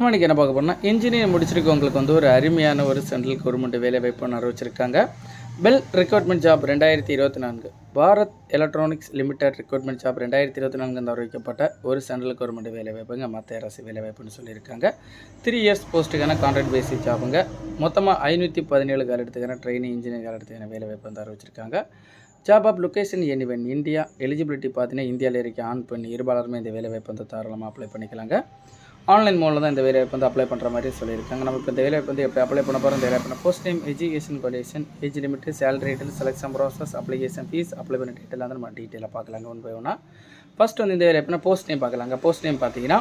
நம்ம இன்றைக்கி என்ன பார்க்க போறோம்னா இன்ஜினியர் முடிச்சிருக்கவங்களுக்கு வந்து ஒரு அருமையான ஒரு சென்ட்ரல் கவர்மெண்ட் வேலை வாய்ப்பு அறிவிச்சிருக்காங்க. பெல் ரெக்ரூட்மெண்ட் ஜாப் ரெண்டாயிரத்தி இருபத்தி நான்கு. Bharat Electronics Limited recruitment job ரெண்டாயிரத்தி இருபத்தி நான்கு அறிவிக்கப்பட்ட ஒரு சென்ட்ரல் கவர்மெண்ட் வேலை வாய்ப்புங்க மத்திய அரசு வேலை வாய்ப்புன்னு சொல்லியிருக்காங்க. த்ரீ இயர்ஸ் போஸ்ட்டுக்கான கான்ட்ராக்ட் பேசிஸ் ஜாபுங்க மொத்தமாக ஐநூற்றி பதினேழு காலத்துக்கான ட்ரைனிங் இன்ஜினியர் காலத்துக்கான வேலை வாய்ப்பு வந்து அறிவிச்சிருக்காங்க. Job of location anyone India eligibility பார்த்தீங்கன்னா இந்தியாவில் இருக்க ஆண் பெண் இருபாலருமே இந்த வேலை வாய்ப்பு வந்து தாராளமாக அப்ளை பண்ணிக்கலாங்க. ஆன்லைன் மூலம் தான் இந்த வேலை வாய்ப்பு வந்து அப்ளை பண்ணுற மாதிரி சொல்லியிருக்காங்க. நம்ம இப்போ இந்த வேலை வந்து எப்படி அப்ளை பண்ண போகிறோம் இந்த வேலை பண்ண post time education qualification age limit salary detail selection process application fee apply பண்ண டீட்டெயில் வந்து நம்ம டீட்டெயிலாக பார்க்கலாங்க. ஒன் பை ஒன்றா ஃபஸ்ட் வந்து இந்த வேலை வாய்ப்புனா போஸ்ட் நேம் பார்க்கலாங்க. போஸ்ட் நேம் பார்த்தீங்கன்னா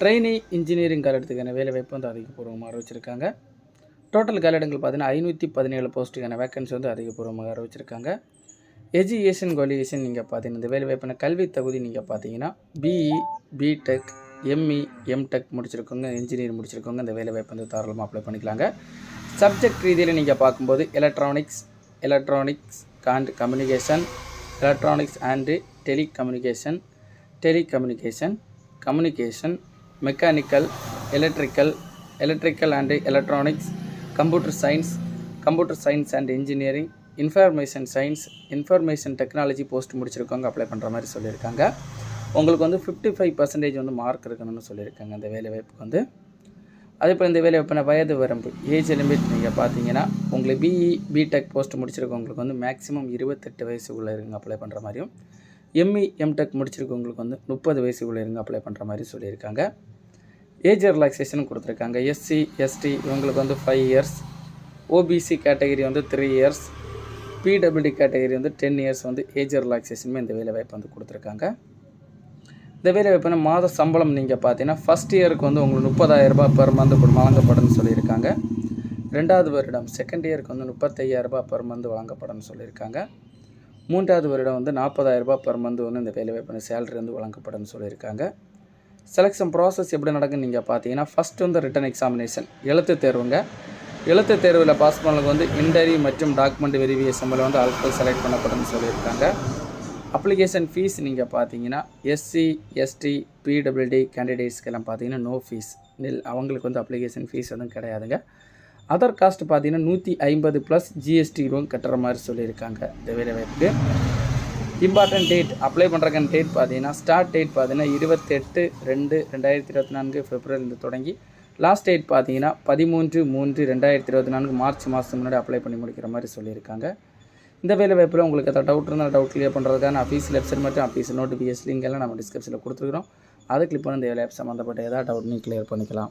ட்ரெயினி இன்ஜினியரிங் காலத்துக்கான வேலை வாய்ப்பு வந்து அதிகபூர்வமாக அறிவிச்சிருக்காங்க. டோட்டல் காலிடங்கள் பார்த்தீங்கன்னா ஐநூற்றி பதினேழு போஸ்ட்டுக்கான வேக்கன்சி வந்து அதிகப்பூர்வமாக அறிவிச்சிருக்காங்க. எஜுகேஷன் குவாலிஃபிகேஷன் நீங்கள் பார்த்தீங்கன்னா இந்த வேலை வாய்ப்பான கல்வி தகுதி நீங்கள் பார்த்தீங்கன்னா பிஇ பிடெக் எம்இ எம்டெக் முடிச்சிருக்கோங்க இன்ஜினியர் முடிச்சிருக்கவங்க இந்த வேலை வாய்ப்பு வந்து தாராளமாக அப்ளை பண்ணிக்கலாங்க. சப்ஜெக்ட் ரீதியில் நீங்கள் பார்க்கும்போது electronics electronics and communication electronics and telecommunication telecommunication communication mechanical electrical electrical and electronics computer science computer science and engineering information science information technology post முடிச்சிருக்கவங்க apply பண்ணுற மாதிரி சொல்லியிருக்காங்க. உங்களுக்கு வந்து ஃபிஃப்டி ஃபைவ் பர்சன்டேஜ் வந்து மார்க் இருக்கணும்னு சொல்லியிருக்காங்க அந்த வேலை வாய்ப்புக்கு வந்து. அதே போல் இந்த வேலைவாய்ப்பின வயது வரம்பு ஏஜ் லிமிட் நீங்கள் பார்த்தீங்கன்னா உங்களுக்கு பிஇ பிடெக் போஸ்ட் முடிச்சிருக்கவங்களுக்கு வந்து மேக்ஸிமம் இருபத்தெட்டு வயசுக்குள்ளே இருங்க அப்ளை பண்ணுற மாதிரியும். எம்இ எம்டெக் முடிச்சிருக்கவங்களுக்கு வந்து முப்பது வயசுக்குள்ளே இருங்க அப்ளை பண்ணுற மாதிரி சொல்லியிருக்காங்க. ஏஜ் ரிலாக்ஸேஷன் கொடுத்துருக்காங்க. எஸ்சி எஸ்டி இவங்களுக்கு வந்து ஃபைவ் இயர்ஸ் ஓபிசி கேட்டகரி வந்து த்ரீ இயர்ஸ் பிடபிள்யூடி கேட்டகரி வந்து டென் இயர்ஸ் வந்து ஏஜ் ரிலாக்ஸேஷனுமே இந்த வேலை வாய்ப்பு வந்து கொடுத்துருக்காங்க. இந்த வேலை மாத சம்பளம் நீங்கள் பார்த்தீங்கன்னா ஃபஸ்ட் இயருக்கு வந்து உங்களுக்கு முப்பதாயிரம் ரூபாய் பெர் மந்த் வழங்கப்படும்னு சொல்லியிருக்காங்க. ரெண்டாவது வருடம் செகண்ட் இயருக்கு வந்து முப்பத்தையாயிரரூபா பெர் மந்த் வழங்கப்படும்னு சொல்லியிருக்காங்க. மூன்றாவது வருடம் வந்து நாற்பதாயிரரூபா பெர் மந்த் வந்து இந்த வேலை வாய்ப்பு சேலரி வந்து வழங்கப்படும்னு சொல்லியிருக்காங்க. செலெக்ஷன் ப்ராசஸ் எப்படி நடக்குன்னு நீங்கள் பார்த்தீங்கன்னா ஃபஸ்ட் வந்து ரிட்டன் எக்ஸாமினேஷன் எழுத்து தேர்வுங்க. எழுத்து தேர்வில் பாஸ் பண்ணவங்களுக்கு வந்து இன்டர்வியூ மற்றும் டாக்குமெண்ட் வெரிஃபிகேஷன் சம்பளம் வந்து ஆட்கள் செலக்ட் பண்ணப்படும்னு சொல்லியிருக்காங்க. அப்ளிகேஷன் ஃபீஸ் நீங்கள் பார்த்தீங்கன்னா எஸ்சி எஸ்டி பிடபிள்யூடி கேண்டிடேட்ஸ்க்கெல்லாம் பார்த்தீங்கன்னா நோ ஃபீஸ் நில் அவங்களுக்கு வந்து அப்ளிகேஷன் ஃபீஸ் எதுவும் கிடையாதுங்க. அதர் காஸ்ட் பார்த்தீங்கன்னா நூற்றி ஐம்பது ப்ளஸ் ஜிஎஸ்டி ரூம் கட்டுற மாதிரி சொல்லியிருக்காங்க இந்த வேலைவாய்ப்புக்கு இம்பார்ட்டன்ட் டேட் அப்ளை பண்ணுறக்கான டேட் பார்த்தீங்கன்னா ஸ்டார்ட் டேட் பார்த்தீங்கன்னா இருபத்தெட்டு ரெண்டு ரெண்டாயிரத்தி இருபத்தி நான்கு பிப்ரவரிலேருந்து தொடங்கி லாஸ்ட் டேட் பார்த்தீங்கன்னா பதிமூன்று மூன்று ரெண்டாயிரத்தி இருபத்தி நான்கு மார்ச் மாதம் முன்னாடி அப்ளை பண்ணி முடிக்கிற மாதிரி சொல்லியிருக்காங்க. இந்த வேலை வாய்ப்பில் உங்களுக்கு ஏதாவது டவுட் இருந்தால் டவுட் கிளியர் பண்ணுறதுக்கான அஃபீஸ் வெப்சைட் மற்றும் அஃபீஸ் நோட்டிஃபிகேஷன் லிங்க் எல்லாம் நம்ம டிஸ்கிரிப்ஷனில் கொடுத்துருக்குறோம். அதை கிளிக் பண்ணி இந்த வேலை வாய்ப்பு சம்மந்தப்பட்ட ஏதாவது டவுட் நீங்கள் கிளியர் பண்ணிக்கலாம்.